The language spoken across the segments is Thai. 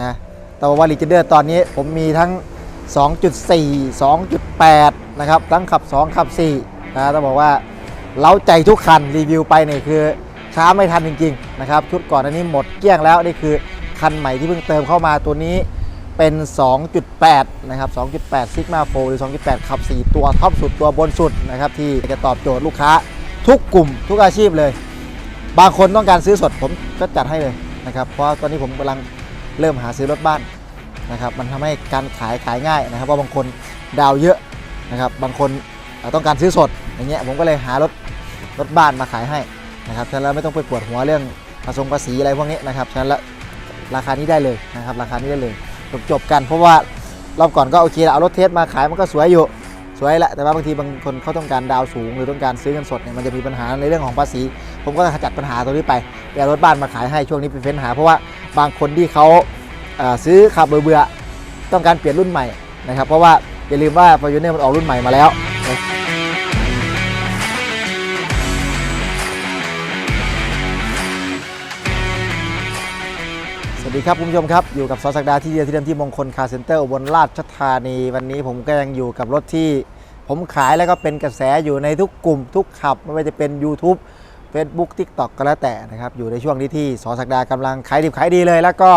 นะแต่ว่าลีเจเดอร์ตอนนี้ผมมีทั้ง 2.4 2.8 นะครับ ทั้งขับ 2 ขับ 4 นะต้องบอกว่าเล้าใจทุกคันรีวิวไปเนี่ยคือช้าไม่ทันจริงๆนะครับชุดก่อนอันนี้หมดเกลี้ยงแล้วนี่คือคันใหม่ที่เพิ่งเติมเข้ามาตัวนี้เป็น 2.8 นะครับ 2.8 Sigma 4หรือ 2.8 ขับ 4 ตัวท็อปสุดตัวบนสุดนะครับที่จะตอบโจทย์ลูกค้าทุกกลุ่มทุกอาชีพเลย บางคนต้องการซื้อสดผมก็จัดให้เลยนะครับ เพราะตอนนี้ผมกำลัง เริ่มหาซื้อรถบ้านนะครับมันทำให้การขายขายง่ายนะครับเพราะบางคนดาวเยอะนะครับบางคนต้องการซื้อสดอย่างเงี้ยผมก็เลยหารถรถบ้านมาขายให้นะครับฉะนั้นไม่ต้องไปปวดหัวเรื่องภาษีภาษีอะไรพวกนี้นะครับฉะนั้นล้วราคานี้ได้เลยนะครับราคานี้ได้เลยจบจบกันเพราะว่ารอบก่อนก็โอเคเอารถเทสมาขายมันก็สวยอยู่สวยแหละแต่ว่าบางทีบางคนเขาต้องการดาวสูง หรือต้องการซื้อเงินสดเนี่ยมันจะมีปัญหาในเรื่องของภาษี ผมก็ขจัดปัญหาตรงนี้ไปไปเอารถบ้านมาขายให้ช่วงนี้เป็นเฟ้นหาเพราะว่า บางคนที่เขาเอ่อซื้อขับเบื่อๆต้องการเปลี่ยนรุ่นใหม่นะครับ เพราะว่าอย่าลืมว่า f o r t u n e r มันออกรุ่นใหม่มาแล้วสวัสดีครับคุณผู้ชมครับ อยู่กับสอสักดาที่เดียวที่เดิมที่มงคลคาร์เซ็นเตอร์บลราชธานี วันนี้ผมก็ยังอยู่กับรถที่ผมขายแล้วก็เป็นกระแสอยู่ในทุกกลุ่มทุกขับ ไม่ว่าจะเป็น YouTube Facebook TikTok ก็แล้วแต่นะครับ อยู่ในช่วงนี้ที่สอสักดากำลังขายดิบขายดีเลย แล้วก็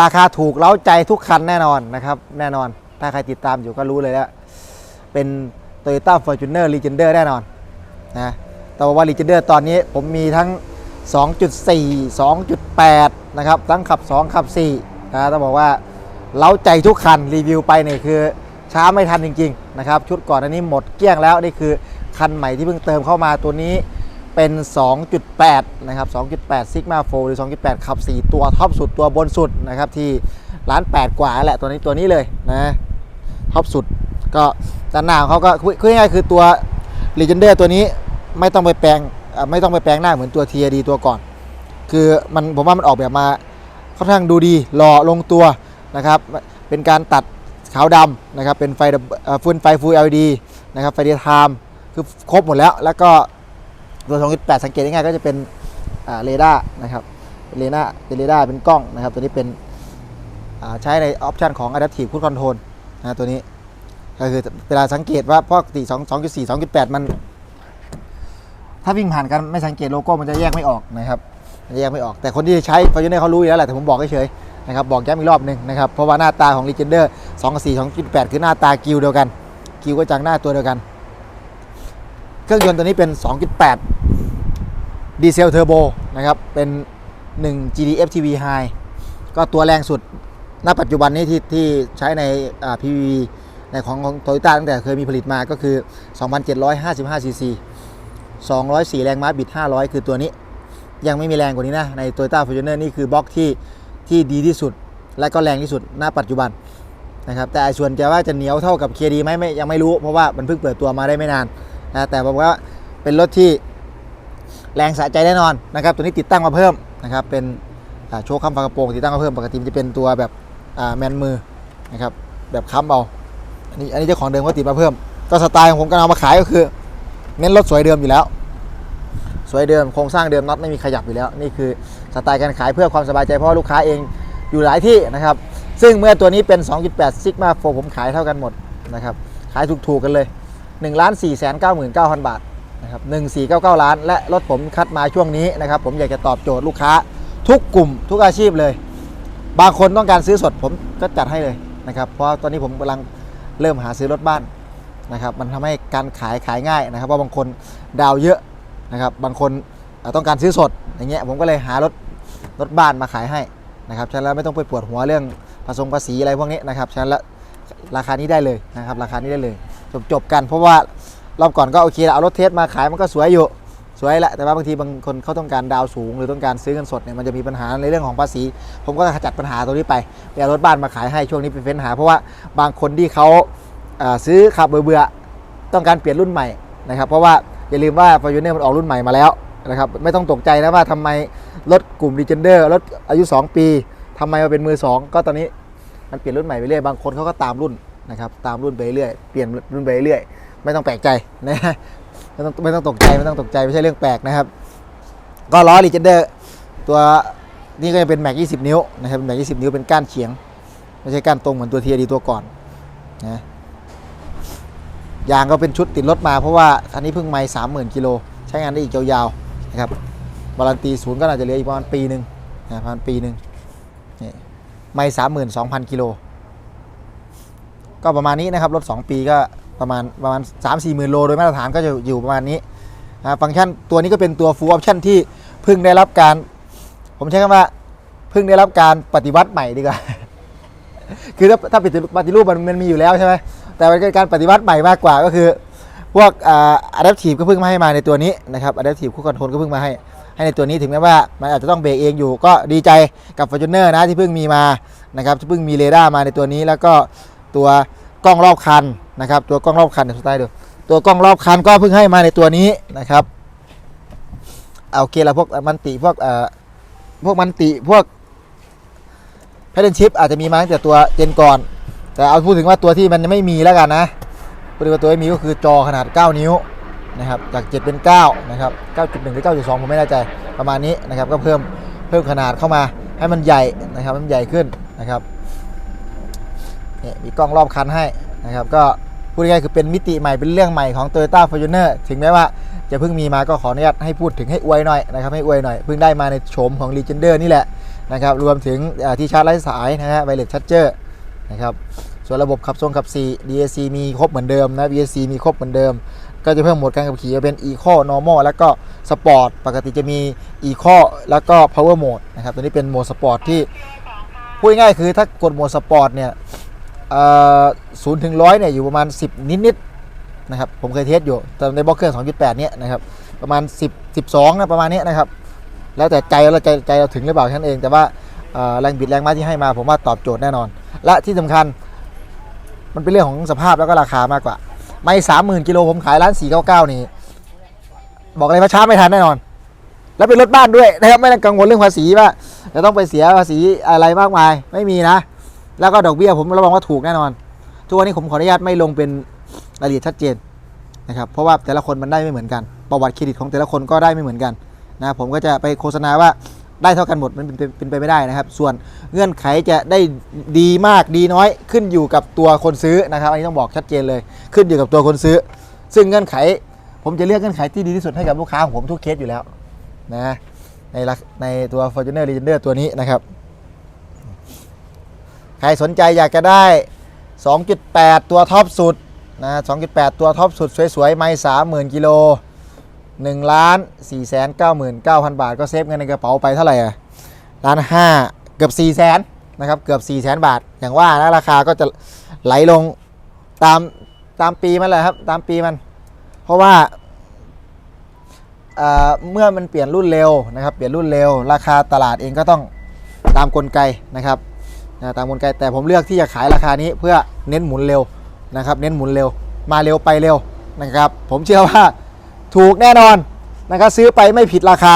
ราคาถูกเล้าใจทุกคันแน่นอนนะครับ แน่นอน ถ้าใครติดตามอยู่ก็รู้เลยแล้ว เป็น Toyota Fortuner Legender แน่นอนนะแต่ว่า Legender ตอนนี้ผมมีทั้ง 2.4 2.8 นะครับ ทั้งขับ 2 ขับ4นะต้องบอกว่าเล้าใจทุกคันรีวิวไปเนี่ยคือช้าไม่ทันจริง ๆ นะครับ ชุดก่อนอันนี้หมดเกลี้ยงแล้วนี่คือคันใหม่ที่เพิ่งเติมเข้ามาตัวนี้ เป็น 2.8 นะครับ 2.8 Sigma 4 หรือ 2.8 ขับ 4 ตัวท็อปสุดตัวบนสุดนะครับ ที่ร้าน8กว่าแหละตัวนี้ตัวนี้เลยนะท็อปสุด ก็ด้านหน้าเขาก็คุยคุยง่ายคือตัว Legender ตัวนี้ไม่ต้องไปแปลงไม่ต้องไปแปลงหน้าเหมือนตัว TRD ตัวก่อน คือมันผมว่ามันออกแบบมาค่อนข้างดูดีหล่อลงตัวนะครับ เป็นการตัดขาวดำนะครับเป็นไฟฟูลไฟฟูล LED นะครับไฟเดียไทม์คือครบหมดแล้วแล้วก็ ตัว2.8 สังเกตง่ายๆก็จะเป็นเรดาร์นะครับเรดาร์เป็นเรดาร์เป็นกล้องนะครับ ตัวนี้เป็นใช้ในออปชันของ Adaptive Cruise Control นะตัวนี้ก็คือเวลาสังเกตว่าปกติ2 2.4 2.8 มัน ถ้าวิ่งผ่านกันไม่สังเกตโลโก้มันจะแยกไม่ออกนะครับมันจะแยกไม่ออก แต่คนที่ใช้ f o r t u n e r เขารู้อยู่แล้วแหละแต่ผมบอกเฉยๆนะครับบอกย้ำอีกรอบหนึ่งนะครับเพราะว่าหน้าตาของ Legender 2กับ4 2.8 คือหน้าตากิวเดียวกัน กิวก็จากหน้าตัวเดียวกัน เครื่องยนต์ตัวนี้เป็น 2.8 ดีเซลเทอร์โบนะครับ เป็น 1 GD FTV High ก็ตัวแรงสุด ณ ปัจจุบันนี้ที่ที่ใช้ในอ่า PVV ในของของโตโยต้าตั้งแต่เคยมีผลิตมาก็คือ 2,755ซีซี204 แรงม้าบิด 500 คือตัวนี้ ยังไม่มีแรงกว่านี้นะ ใน Toyota Fortuner นี่คือบล็อกที่ที่ดีที่สุด และก็แรงที่สุดณปัจจุบันนะครับแต่ส่วนจะว่าจะเหนียวเท่ากับ KD ไหมไม่ยังไม่รู้เพราะว่ามันเพิ่งเปิดตัวมาได้ไม่นาน นะแต่บอกว่าเป็นรถที่แรงสะใจแน่นอนนะครับตัวนี้ติดตั้งมาเพิ่มนะครับเป็นโชว์ค้ำฝากระโปรงติดตั้งมาเพิ่มปกติมันจะเป็นตัวแบบแมนมือนะครับแบบค้ำเอาอันนี้อันนี้เจ้าของเดิมก็ติดมาเพิ่ม ก็สไตล์ของผมการเอามาขายก็คือเน้นรถสวยเดิมอยู่แล้ว สวยเดิมโครงสร้างเดิมน็อตไม่มีขยับอยู่แล้ว นี่คือสไตล์การขายเพื่อความสบายใจเพราะลูกค้าเองอยู่หลายที่นะครับซึ่งเมื่อตัวนี้เป็น 2.8 Sigma 4ผมขายเท่ากันหมดนะครับขายถูกๆกันเลย 1ล้าน4 9 9 0 0 0 บาทนะครับ1499 ล้าน และรถผมคัดมาช่วงนี้นะครับ ผมอยากจะตอบโจทย์ลูกค้า ทุกกลุ่มทุกอาชีพเลย บางคนต้องการซื้อสดผมก็จัดให้เลยนะครับ เพราะตอนนี้ผมกำลังเริ่มหาซื้อรถบ้านนะครับ มันทำให้การขายขายง่ายนะครับ เพราะบางคนดาวเยอะนะครับ บางคนต้องการซื้อสดอย่างเงี้ยผมก็เลยหารถรถบ้านมาขายให้นะครับฉะนั้นแล้วไม่ต้องไปปวดหัวเรื่องภาษีภาษีอะไรพวกนี้นะครับฉะนั้นแล้วราคานี้ได้เลยนะครับ ราคานี้ได้เลย จบจบกัน เพราะว่ารอบก่อนก็โอเคเอารถเทสมาขายมันก็สวยอยู่สวยแหละแต่ว่าบางทีบางคนเขาต้องการดาวสูง หรือต้องการซื้อเงินสดเนี่ยมันจะมีปัญหาในเรื่องของภาษี ผมก็ขจัดปัญหาตรงนี้ไปไปเอารถบ้านมาขายให้ช่วงนี้เป็นเฟ้นหา เพราะว่าบางคนที่เขาาซื้อขับเบื่อๆต้องการเปลี่ยนรุ่นใหม่นะครับเพราะว่าอย่าลืมว่า f o r t u n e r มันออกรุ่นใหม่มาแล้วนะครับไม่ต้องตกใจนะว่าทำไมรถกลุ่ม d e g e n d e r รถอายุ 2 ปีทำไมมาเป็นมือ 2 ก็ตอนนี้มันเปลี่ยนรุ่นใหม่ไปเรื่อยบางคนเขาก็ตามรุ่น นะครับตามรุ่นไปเรื่อยเปลี่ยนรุ่นไปเรื่อยไม่ต้องแปลกใจนะไม่ต้องไม่ต้องตกใจไม่ต้องตกใจไม่ใช่เรื่องแปลกนะครับ ก็ล้อ Legender ตัวนี่ก็จะเป็นแม็ก20 นิ้วนะครับเป็นแม็ก20 นิ้วเป็นก้านเฉียง ไม่ใช่ก้านตรงเหมือนตัวเทียดีตัวก่อนนะยางก็เป็นชุดติดรถมาเพราะว่าอันนี้เพิ่งไม่สามหมื่นกิโลใช้งานได้อีกยาวๆนะครับวารันตีศูนย์ก็น่าจะเหลืออีกประมาณปีหนึ่งนะประมาณปีหนึ่งนี่ไม่สามหมื่นสองพันกิโล ก็ประมาณนี้นะครับรถ 2 ปีก็ประมาณประมาณ 3 4 หมื่นโล โดยมาตรฐานก็จะอยู่ประมาณนี้นะฟังก์ชันตัวนี้ก็เป็นตัว full option ที่เพิ่งได้รับการ ผมใช้คำว่าเพิ่งได้รับการปฏิวัติใหม่ดีกว่า คือถ้าถ้าปฏิปฏิรูปมันมันมีอยู่แล้วใช่ไหมแต่มันเป็นการปฏิวัติใหม่มากกว่าก็คือ พวกอ่า adaptive ก็เพิ่งมาให้มาในตัวนี้นะครับ adaptive คู่คอนโทรลก็เพิ่งมาให้ให้ในตัวนี้ถึงแม้ว่ามันอาจจะต้องเบรกเองอยู่ก็ดีใจกับ Fortuner นะที่เพิ่งมีมานะครับที่เพิ่งมีเรดาร์มาในตัวนี้แล้วก็ ตัวกล้องรอบคันนะครับตัวกล้องรอบคันเดี๋ยวสไตล์ดูตัวกล้องรอบคันก็เพิ่งให้มาในตัวนี้นะครับเอาเคแล้วพวกมันติพวกเอ่อพวกมันติพวกแพทเทิร์นชิปอาจจะมีมาตั้งแต่ตัวเจนก่อน แต่เอาพูดถึงว่าตัวที่มันยังไม่มีแล้วกันนะพูดถึงตัวไม่มีก็คือจอขนาด 9 นิ้วนะครับจาก 7 เป็น 9 นะครับ 9.1 หรือ 9.2 ผมไม่แน่ใจประมาณนี้นะครับก็เพิ่มเพิ่มขนาดเข้ามาให้มันใหญ่นะครับมันใหญ่ขึ้นนะครับ นี่มีกล้องรอบคันให้นะครับก็พูดง่ายๆคือเป็นมิติใหม่เป็นเรื่องใหม่ของ Toyota Fortuner ถึงแม้ว่าจะเพิ่งมีมาก็ขออนุญาตให้พูดถึงให้อวยหน่อยนะครับให้อวยหน่อยเพิ่งได้มาในโฉมของ Legender นี่แหละนะครับรวมถึงที่ชาร์จไร้สายนะฮะไวเลสชัดเจอร์นะครับส่วนระบบขับทรงขับ 4 DAC มีครบเหมือนเดิมนะ VSC มีครบเหมือนเดิม ก็จะเพิ่มโหมดการขับขี่เป็น Eco Normal แล้วก็ Sport ปกติจะมี Eco แล้วก็ Power Mode นะครับตัวนี้เป็นโหมด Sport ที่พูดง่ายคือถ้ากดโหมด Sport เนี่ย ศูนย์ถึงร้อยเนี่ยอยู่ประมาณ 10 นิดๆนะครับผมเคยเทสอยู่แต่ในบล็อกเครื่อง 2.8 เนี่ยนะครับประมาณ 10 12นะประมาณนี้นะครับแล้วแต่ใจเราใจใจเราถึงหรือเปล่าแค่นั้นเอง แต่ว่าแรงบิดแรงม้าที่ให้มา ผมว่าตอบโจทย์แน่นอน และที่สำคัญ มันเป็นเรื่องของสภาพแล้วก็ราคามากกว่า ไม่สามหมื่นกิโลผมขายร้านสี่เก้าเก้านี่บอกเลยว่าช้าไม่ทันแน่นอน แล้วเป็นรถบ้านด้วยนะครับไม่ต้องกังวลเรื่องภาษีว่าจะต้องไปเสียภาษีอะไรมากมายไม่มีนะ แล้วก็ดอกเบี้ยผมรับรองว่าถูกแน่นอน ทุกวันนี้ผมขออนุญาตไม่ลงเป็นรายละเอียดชัดเจนนะครับ เพราะว่าแต่ละคนมันได้ไม่เหมือนกัน ประวัติเครดิตของแต่ละคนก็ได้ไม่เหมือนกันนะผมก็จะไปโฆษณาว่าได้เท่ากันหมดมันเป็นไปไม่ได้นะครับ ส่วนเงื่อนไขจะได้ดีมากดีน้อย ขึ้นอยู่กับตัวคนซื้อนะครับ อันนี้ต้องบอกชัดเจนเลย ขึ้นอยู่กับตัวคนซื้อ ซึ่งเงื่อนไข ผมจะเลือกเงื่อนไขที่ดีที่สุดให้กับลูกค้าของผมทุกเคสอยู่แล้วนะในในตัว Fortuner Legender ตัวนี้นะครับ ใครสนใจอยากจะได้ 2.8 ตัวท็อปสุดนะ2.8 ตัวท็อปสุดสวยๆ ไม่ 30,000 กิโล1ล้าน4แสน9หมื่น9,000 บาท ก็เซฟเงินในกระเป๋าไปเท่าไหร่อะล้านห้าเกือบ4แสนนะครับ เกือบ4แสนบาท อย่างว่านะราคาก็จะไหลลงตามตามปีมันแหละครับ ตามปีมัน เพราะว่าเมื่อมันเปลี่ยนรุ่นเร็วนะครับ เปลี่ยนรุ่นเร็ว ราคาตลาดเองก็ต้องตามกลไกนะครับ นะตามกลไกแต่ผมเลือกที่จะขายราคานี้เพื่อเน้นหมุนเร็วนะครับ เน้นหมุนเร็ว มาเร็วไปเร็วนะครับ ผมเชื่อว่าถูกแน่นอนนะครับซื้อไปไม่ผิดราคา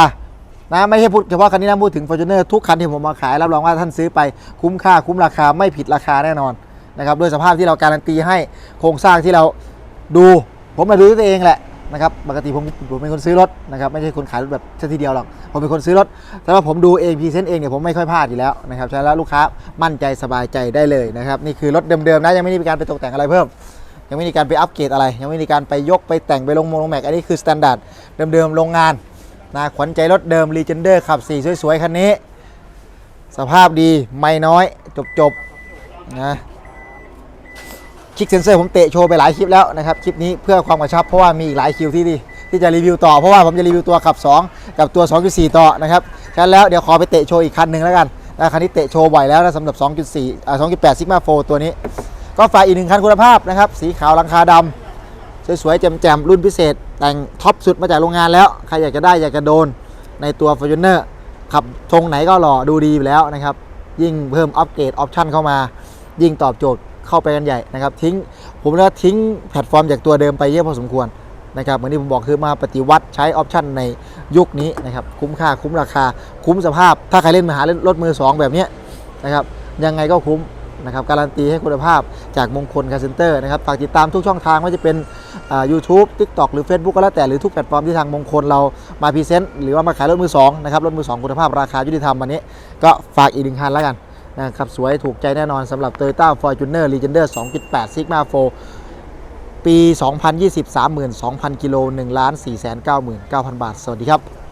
นะไม่ใช่พูดเฉพาะคันนี้นะพูดถึง Fortuner ทุกคันที่ผมมาขายรับรองว่าท่านซื้อไปคุ้มค่าคุ้มราคาไม่ผิดราคาแน่นอนนะครับด้วยสภาพที่เราการันตีให้โครงสร้างที่เราดู ผมมาดูตัวเองแหละ นะครับปกติผมผมเป็นคนซื้อรถนะครับไม่ใช่คนขายรถแบบเช่นทีเดียวหรอกผมเป็นคนซื้อรถแต่ว่าผมดูเองพีเซนต์เองเนี่ยผมไม่ค่อยพลาดอยู่แล้วนะครับฉะนั้แล้วลูกค้ามั่นใจสบายใจได้เลยนะครับนี่คือรถเดิมๆนะยังไม่มีการไปตกแต่งอะไรเพิ่ม ยังไม่มีการไปอัปเกรดอะไร ยังไม่มีการไปยกไปแต่งไปลงโมลงแม็กอันนี้คือสแตนดาร์ดเดิมๆโรงงานนะขวัญใจรถเดิม r e g e n d e r ขับสีสวยๆคันนี้ สภาพดีไม่น้อยจบๆนะ คลิกเซนเซอร์ผมเตะโชว์ไปหลายคลิปแล้วนะครับคลิปนี้เพื่อความกระชับเพราะว่ามีอีกหลายคิวที่ดีที่จะรีวิวต่อเพราะว่าผมจะรีวิวตัวขับ 2 กับตัว 2.4 ต่อนะครับฉะนั้นแล้วเดี๋ยวขอไปเตะโชว์อีกคันหนึ่งแล้วกันนะคันนี้เตะโชว์บ่อยแล้วนะสำหรับ 2.4อ่า2.8 Sigma 4ตัวนี้ ก็ฝากอีกหนึ่งคันคุณภาพนะครับสีขาวลังคาดำสวยๆแจ่มๆรุ่นพิเศษ แต่งท็อปสุดมาจากโรงงานแล้วใครอยากจะได้อยากจะโดนในตัว f o r t u n e r ขับทรงไหนก็หล่อดูดีอยู่แล้วนะครับยิ่งเพิ่มอัปเกรดออปชั่นเข้ามา ยิ่งตอบโจทย์ เข้าไปกันใหญ่นะครับทิ้งผมว่าทิ้งแพลตฟอร์มจากตัวเดิมไปเยอะพอสมควรนะครับเหมือนที่ผมบอกคือมาปฏิวัติใช้ออปชันในยุคนี้นะครับคุ้มค่าคุ้มราคา คุ้มสภาพ ถ้าใครเล่นมาหาเล่นรถมือ 2 แบบนี้นะครับยังไงก็คุ้มนะครับการันตีให้คุณภาพจากมงคลคาเซ็นเตอร์นะครับฝากติดตามทุกช่องทางไม่ว่าจะเป็นยูทูบทิกตอกหรือ Facebook ก็แล้วแต่หรือทุกแพลตฟอร์มที่ทางมงคลเรามาพรีเซนต์หรือว่ามาขายรถมือ2นะครับรถมือ 2 คุณภาพราคายุติธรรมวันนี้ ก็ฝากอีกหนึ่งคันแล้วกัน นะครับสวยถูกใจแน่นอนสำหรับ Toyota Fortuner Legender 2.8 Sigma 4 ปี 2020 32,000 กิโล1 4 9 9 0 0 0 บาท สวัสดีครับ